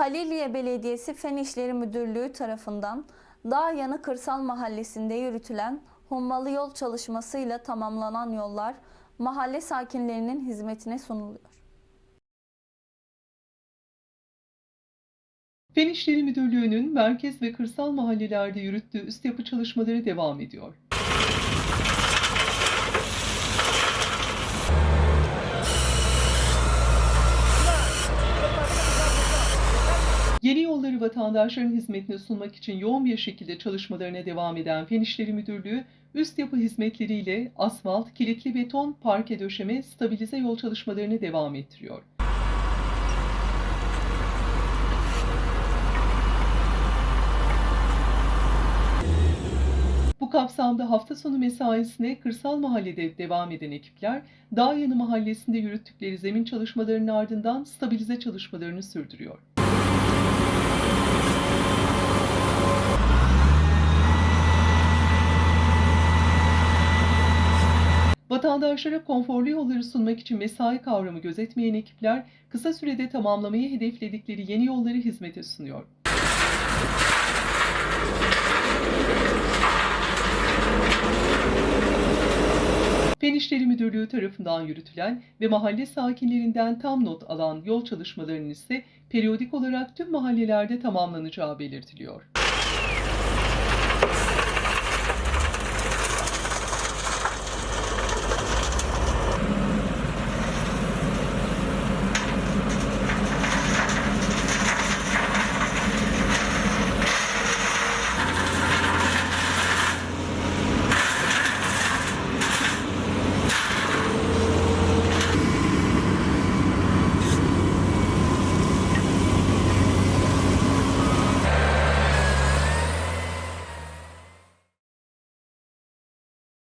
Haliliye Belediyesi Fen İşleri Müdürlüğü tarafından Dağ Yanı Kırsal Mahallesi'nde yürütülen hummalı yol çalışmasıyla tamamlanan yollar mahalle sakinlerinin hizmetine sunuluyor. Fen İşleri Müdürlüğü'nün merkez ve kırsal mahallelerde yürüttüğü üst yapı çalışmaları devam ediyor. Yeni yolları vatandaşların hizmetine sunmak için yoğun bir şekilde çalışmalarına devam eden Fen İşleri Müdürlüğü, üst yapı hizmetleriyle asfalt, kilitli beton, parke döşeme, stabilize yol çalışmalarını devam ettiriyor. Bu kapsamda hafta sonu mesaisine kırsal mahallede devam eden ekipler, Dağ Yanı Mahallesi'nde yürüttükleri zemin çalışmalarının ardından stabilize çalışmalarını sürdürüyor. Vatandaşlara konforlu yolları sunmak için mesai kavramı gözetmeyen ekipler, kısa sürede tamamlamayı hedefledikleri yeni yolları hizmete sunuyor. Divan Müdürlüğü tarafından yürütülen ve mahalle sakinlerinden tam not alan yol çalışmalarının ise periyodik olarak tüm mahallelerde tamamlanacağı belirtiliyor.